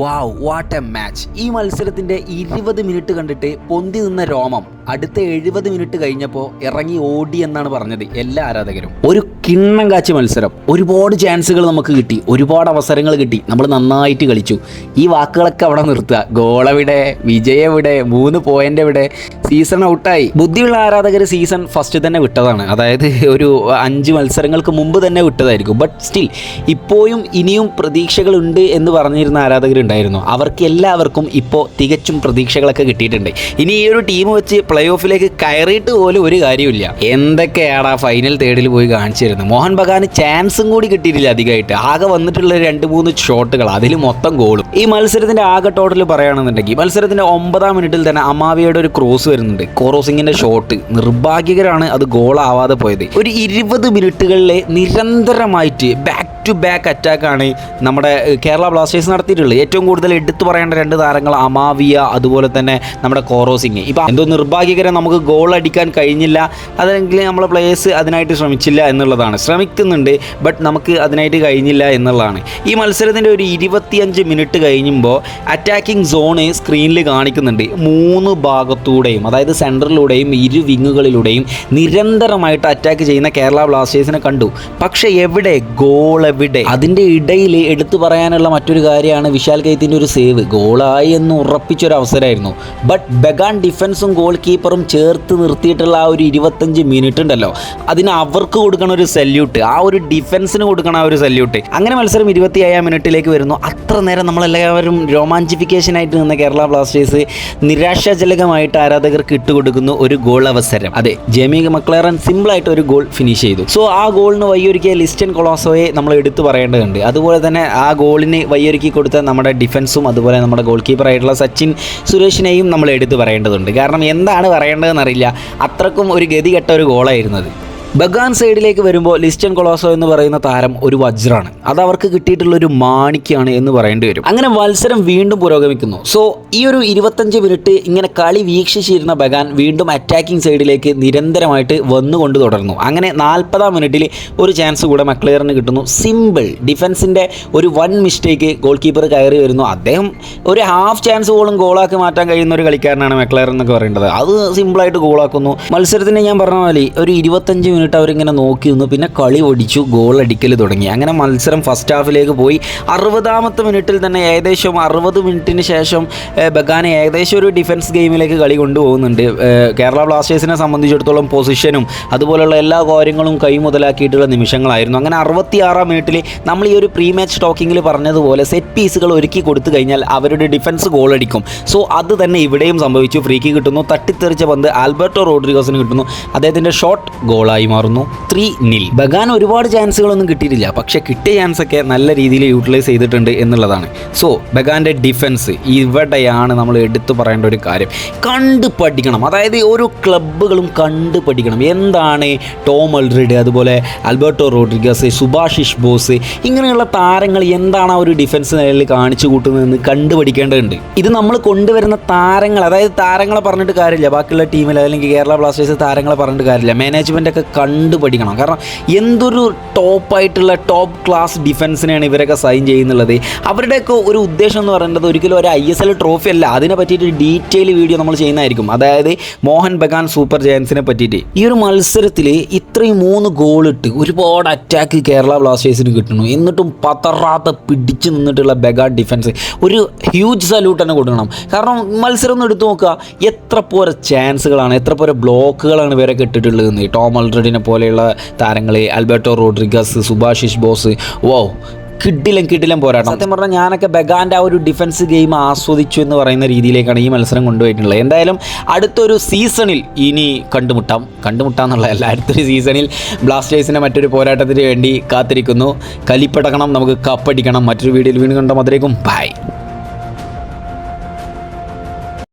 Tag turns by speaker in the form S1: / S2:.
S1: Wow what A match ഈ മത്സരത്തിന്റെ ഇരുപത് മിനിറ്റ് കണ്ടിട്ട് പൊന്തി നിന്ന രോമം അടുത്ത എഴുപത് മിനിറ്റ് കഴിഞ്ഞപ്പോൾ ഇറങ്ങി ഓടി എന്നാണ് പറഞ്ഞത് എല്ലാ ആരാധകരും. ഒരു കിണ്ണം കാച്ചി മത്സരം. ഒരുപാട് ചാൻസുകൾ നമുക്ക് കിട്ടി. ഒരുപാട് അവസരങ്ങൾ കിട്ടി. നമ്മൾ നന്നായിട്ട് കളിച്ചു. ഈ വാക്കുകളൊക്കെ അവിടെ നിർത്തുക. ഗോളവിടെ വിജയവിടെ മൂന്ന് പോയിന്റ് എവിടെ? സീസൺ ഔട്ടായി ബുദ്ധിയുള്ള ആരാധകർ സീസൺ ഫസ്റ്റ് തന്നെ വിട്ടതാണ്. അതായത് ഒരു അഞ്ച് മത്സരങ്ങൾക്ക് മുമ്പ് തന്നെ വിട്ടതായിരിക്കും. ബട്ട് സ്റ്റിൽ ഇപ്പോഴും ഇനിയും പ്രതീക്ഷകളുണ്ട് എന്ന് പറഞ്ഞിരുന്ന ആരാധകരുണ്ടായിരുന്നു അവർക്ക് എല്ലാവർക്കും ഇപ്പോൾ തികച്ചും പ്രതീക്ഷകളൊക്കെ കിട്ടിയിട്ടുണ്ട്. ഇനി ഈ ഒരു ടീം വെച്ച് പ്ലേ ഓഫിലേക്ക് കയറിയിട്ട് പോലും ഒരു കാര്യമില്ല എന്തൊക്കെയാണ് ആ ഫൈനൽ തേർഡിൽ പോയി കാണിച്ചിരുന്നത് മോഹൻ ബഗാന് ചാൻസും കൂടി കിട്ടിയിട്ടില്ല അധികമായിട്ട്. ആകെ വന്നിട്ടുള്ള രണ്ട് മൂന്ന് ഷോട്ടുകൾ അതിൽ മൊത്തം ഗോളും ഈ മത്സരത്തിന്റെ ആകെ ടോട്ടൽ പറയുകയാണെന്നുണ്ടെങ്കിൽ മത്സരത്തിന്റെ ഒമ്പതാം മിനിറ്റിൽ തന്നെ അമാവിയുടെ ഒരു ക്രോസ് വരുന്നുണ്ട്. കോറോസിങ്ങിന്റെ ഷോട്ട് നിർഭാഗ്യകരാണ് അത് ഗോളാവാതെ പോയത്. ഒരു ഇരുപത് മിനിറ്റുകളിലെ നിരന്തരമായിട്ട് ബാക്ക് ടു ബാക്ക് അറ്റാക്കാണ് നമ്മുടെ കേരള ബ്ലാസ്റ്റേഴ്സ് നടത്തിയിട്ടുള്ളത്. ഏറ്റവും കൂടുതൽ എടുത്തു പറയേണ്ട രണ്ട് താരങ്ങൾ അമാവിയ അതുപോലെ തന്നെ നമ്മുടെ കോറോസിങ്. ഇപ്പോൾ എന്തോ നിർഭാഗ്യകരം നമുക്ക് ഗോൾ അടിക്കാൻ കഴിഞ്ഞില്ല. അതല്ലെങ്കിൽ നമ്മളെ പ്ലേയേഴ്സ് അതിനായിട്ട് ശ്രമിച്ചില്ല എന്നുള്ളതാണ്. ശ്രമിക്കുന്നുണ്ട് ബട്ട് നമുക്ക് അതിനായിട്ട് കഴിഞ്ഞില്ല എന്നുള്ളതാണ്. ഈ മത്സരത്തിന്റെ ഒരു ഇരുപത്തിയഞ്ച് മിനിറ്റ് കഴിയുമ്പോൾ അറ്റാക്കിംഗ് സോണ് സ്ക്രീനിൽ കാണിക്കുന്നുണ്ട്. മൂന്ന് ഭാഗത്തൂടെയും അതായത് സെന്ററിലൂടെയും ഇരു വിങ്ങുകളിലൂടെയും നിരന്തരമായിട്ട് അറ്റാക്ക് ചെയ്യുന്ന കേരള ബ്ലാസ്റ്റേഴ്സിനെ കണ്ടു. പക്ഷേ എവിടെ ഗോൾ എവിടെ അതിന്റെ ഇടയിൽ എടുത്തു പറയാനുള്ള മറ്റൊരു കാര്യമാണ് വിശാൽ കൈത്തിന്റെ ഒരു സേവ്. ഗോളായി എന്ന് ഉറപ്പിച്ചൊരു അവസരമായിരുന്നു ബട്ട് ബഗാൻ ഡിഫൻസും ഗോൾ കീപ്പറും ചേർത്ത് നിർത്തിയിട്ടുള്ള ആ ഒരു ഇരുപത്തഞ്ച് മിനിറ്റ് ഉണ്ടല്ലോ. അതിന് അവർക്ക് കൊടുക്കണ ഒരു സല്യൂട്ട് ആ ഒരു ഡിഫൻസിന് കൊടുക്കണ ആ ഒരു സല്യൂട്ട് അങ്ങനെ മത്സരം ഇരുപത്തി ഏഴാം മിനിറ്റിലേക്ക് വരുന്നു. അത്ര നേരം നമ്മളെല്ലാവരും രോമാഞ്ചിഫിക്കേഷൻ ആയിട്ട് നിന്ന കേരള ബ്ലാസ്റ്റേഴ്സ് നിരാശാജനകമായിട്ട് ആരാധകർക്ക് ഇട്ടുകൊടുക്കുന്നു ഒരു ഗോൾ അവസരം. അതെ ജെമി മക്ലേറൻ സിമ്പിളായിട്ട് ഒരു ഗോൾ ഫിനിഷ് ചെയ്തു. സോ ആ ഗോളിന് വഴിയൊരുക്കിയ ലിസ്റ്റൻ കൊളോസോയെ നമ്മൾ എടുത്തു പറയേണ്ടതുണ്ട്. അതുപോലെ തന്നെ ആ ഗോളിന് വയ്യൊരുക്കി കൊടുത്ത നമ്മുടെ ഡിഫൻസും അതുപോലെ നമ്മുടെ ഗോൾ കീപ്പറായിട്ടുള്ള സച്ചിൻ സുരേഷിനെയും നമ്മൾ എടുത്തു പറയേണ്ടതുണ്ട്. കാരണം എന്താണ് പറയേണ്ടതെന്നറിയില്ല. അത്രക്കും ഒരു ഗതികെട്ട ഒരു ഗോളായിരുന്നത് ബഗാൻ സൈഡിലേക്ക് വരുമ്പോൾ ലിസ്റ്റൻ കൊളോസോ എന്ന് പറയുന്ന താരം ഒരു വജ്രാണ്. അത് അവർക്ക് കിട്ടിയിട്ടുള്ള ഒരു മാണിക്കാണ് എന്ന് പറയേണ്ടി വരും. അങ്ങനെ മത്സരം വീണ്ടും പുരോഗമിക്കുന്നു. സോ ഈ ഒരു ഇരുപത്തഞ്ച് മിനിറ്റ് ഇങ്ങനെ കളി വീക്ഷിച്ചിരുന്ന ബഗാൻ വീണ്ടും അറ്റാക്കിംഗ് സൈഡിലേക്ക് നിരന്തരമായിട്ട് വന്നുകൊണ്ട് തുടർന്നു. അങ്ങനെ നാൽപ്പതാം മിനിറ്റിൽ ഒരു ചാൻസ് കൂടെ മക്ലെയറിന് കിട്ടുന്നു. സിമ്പിൾ ഡിഫൻസിന്റെ ഒരു വൺ മിസ്റ്റേക്ക് ഗോൾ കീപ്പർ കയറി വരുന്നു. അദ്ദേഹം ഒരു ഹാഫ് ചാൻസ് പോലും ഗോളാക്കി മാറ്റാൻ കഴിയുന്ന ഒരു കളിക്കാരനാണ് മെക്ലെയർ എന്നൊക്കെ പറയേണ്ടത്. അത് സിമ്പിളായിട്ട് ഗോളാക്കുന്നു മത്സരത്തിന് ഞാൻ പറഞ്ഞ പോലെ ഒരു ഇരുപത്തഞ്ച് മിനിറ്റ് അവരിങ്ങനെ നോക്കി നിന്നു. പിന്നെ കളി ഒടിച്ചു ഗോൾ അടിക്കൽ തുടങ്ങി. അങ്ങനെ മത്സരം ഫസ്റ്റ് ഹാഫിലേക്ക് പോയി. അറുപതാമത്തെ മിനിറ്റിൽ തന്നെ ഏകദേശം അറുപത് മിനിറ്റിന് ശേഷം ബഗാന ഏകദേശം ഒരു ഡിഫൻസ് ഗെയിമിലേക്ക് കളി കൊണ്ടുപോകുന്നുണ്ട്. കേരള ബ്ലാസ്റ്റേഴ്സിനെ സംബന്ധിച്ചിടത്തോളം പൊസിഷനും അതുപോലെയുള്ള എല്ലാ കാര്യങ്ങളും കൈ മുതലാക്കിയിട്ടുള്ള നിമിഷങ്ങളായിരുന്നു. അങ്ങനെ അറുപത്തിയാറാം മിനിറ്റിൽ നമ്മൾ ഈ ഒരു പ്രീ മാച്ച് ടോക്കിങ്ങിൽ പറഞ്ഞതുപോലെ സെറ്റ് പീസുകൾ ഒരുക്കി കൊടുത്തു കഴിഞ്ഞാൽ അവരുടെ ഡിഫൻസ് ഗോൾ അടിക്കും. സോ അത് തന്നെ ഇവിടെയും സംഭവിച്ചു. ഫ്രീക്ക് കിട്ടുന്നു തട്ടിത്തെറിച്ച പന്ത് ആൽബർട്ടോ റോഡ്രിഗോസിന് കിട്ടുന്നു. അദ്ദേഹത്തിന്റെ ഷോട്ട് ഗോളായി മാറുന്നു. ത്രീ നിൽ. ബഗാൻ ഒരുപാട് ചാൻസുകളൊന്നും കിട്ടിയിട്ടില്ല. പക്ഷെ കിട്ടിയ ചാൻസ് ഒക്കെ നല്ല രീതിയിൽ യൂട്ടിലൈസ് ചെയ്തിട്ടുണ്ട് എന്നുള്ളതാണ്. സോ ബഗാന്റെ ഡിഫൻസ് ഇവിടെയാണ് നമ്മൾ എടുത്തു പറയേണ്ട ഒരു കാര്യം. കണ്ട് പഠിക്കണം. അതായത് ഓരോ ക്ലബ്ബുകളും കണ്ട് പഠിക്കണം. എന്താണ് ടോം അൽറിഡ് അതുപോലെ അൽബർട്ടോ റോഡ്രിഗസ് സുഭാഷിഷ് ബോസ് ഇങ്ങനെയുള്ള താരങ്ങൾ എന്താണ് ആ ഒരു ഡിഫൻസ് നിലയിൽ കാണിച്ചു കൂട്ടുന്നതെന്ന് കണ്ടുപഠിക്കേണ്ടതുണ്ട് ഇത് നമ്മൾ കൊണ്ടുവരുന്ന താരങ്ങൾ അതായത് താരങ്ങളെ പറഞ്ഞിട്ട് കാര്യമില്ല. ബാക്കിയുള്ള ടീമിൽ അല്ലെങ്കിൽ കേരള ബ്ലാസ്റ്റേഴ്സ് താരങ്ങളെ പറഞ്ഞിട്ട് കാര്യമില്ല. മാനേജ്മെന്റ് ഒക്കെ കണ്ടു പഠിക്കണം കാരണം എന്തൊരു ടോപ്പായിട്ടുള്ള ടോപ്പ് ക്ലാസ് ഡിഫൻസിനെയാണ് ഇവരൊക്കെ സൈൻ ചെയ്യുന്നുള്ളത്. അവരുടെയൊക്കെ ഒരു ഉദ്ദേശം എന്ന് പറയുന്നത് ഒരിക്കലും ഒരു ഐ എസ് എൽ ട്രോഫി അല്ല. അതിനെ പറ്റിയിട്ട് ഒരു ഡീറ്റെയിൽ വീഡിയോ നമ്മൾ ചെയ്യുന്നതായിരിക്കും. അതായത് മോഹൻ ബഗാൻ സൂപ്പർ ജയൻസിനെ പറ്റിയിട്ട്. ഈ ഒരു മത്സരത്തിൽ ഇത്രയും മൂന്ന് ഗോളിട്ട് ഒരുപാട് അറ്റാക്ക് കേരള ബ്ലാസ്റ്റേഴ്സിന് കിട്ടുന്നു. എന്നിട്ടും പതറാത്ത പിടിച്ചു നിന്നിട്ടുള്ള ബഗാൻ ഡിഫൻസ് ഒരു ഹ്യൂജ് സല്യൂട്ട് തന്നെ കൊടുക്കണം. കാരണം മത്സരം ഒന്ന് എടുത്തു നോക്കുക. എത്ര പോരെ ചാൻസുകളാണ് എത്ര പോരെ ബ്ലോക്കുകളാണ് ഇവരൊക്കെ ഇട്ടിട്ടുള്ളത് ടോം അൾറെഡിനെ പോലെയുള്ള താരങ്ങളെ അൽബർട്ടോ റോഡ്രിഗസ് സുഭാഷിഷ് ബോസ്. വോ കിട്ടിലും കിട്ടിലും പോരാട്ടം. സത്യം പറഞ്ഞാൽ ഞാനൊക്കെ ബഗാന്റെ ആ ഒരു ഡിഫൻസ് ഗെയിം ആസ്വദിച്ചു എന്ന് പറയുന്ന രീതിയിലേക്കാണ് ഈ മത്സരം കൊണ്ടുപോയിട്ടുള്ളത്. എന്തായാലും അടുത്തൊരു സീസണിൽ ഇനി കണ്ടുമുട്ടാം. കണ്ടുമുട്ടാം എന്നുള്ളതല്ല അടുത്തൊരു സീസണിൽ ബ്ലാസ്റ്റേഴ്സിന്റെ മറ്റൊരു പോരാട്ടത്തിന് വേണ്ടി കാത്തിരിക്കുന്നു. കലിപ്പടക്കണം നമുക്ക് കപ്പടിക്കണം. മറ്റൊരു വീഡിയോയിൽ വീണ്ടും കണ്ടാൽ അതിലേക്കും ബൈ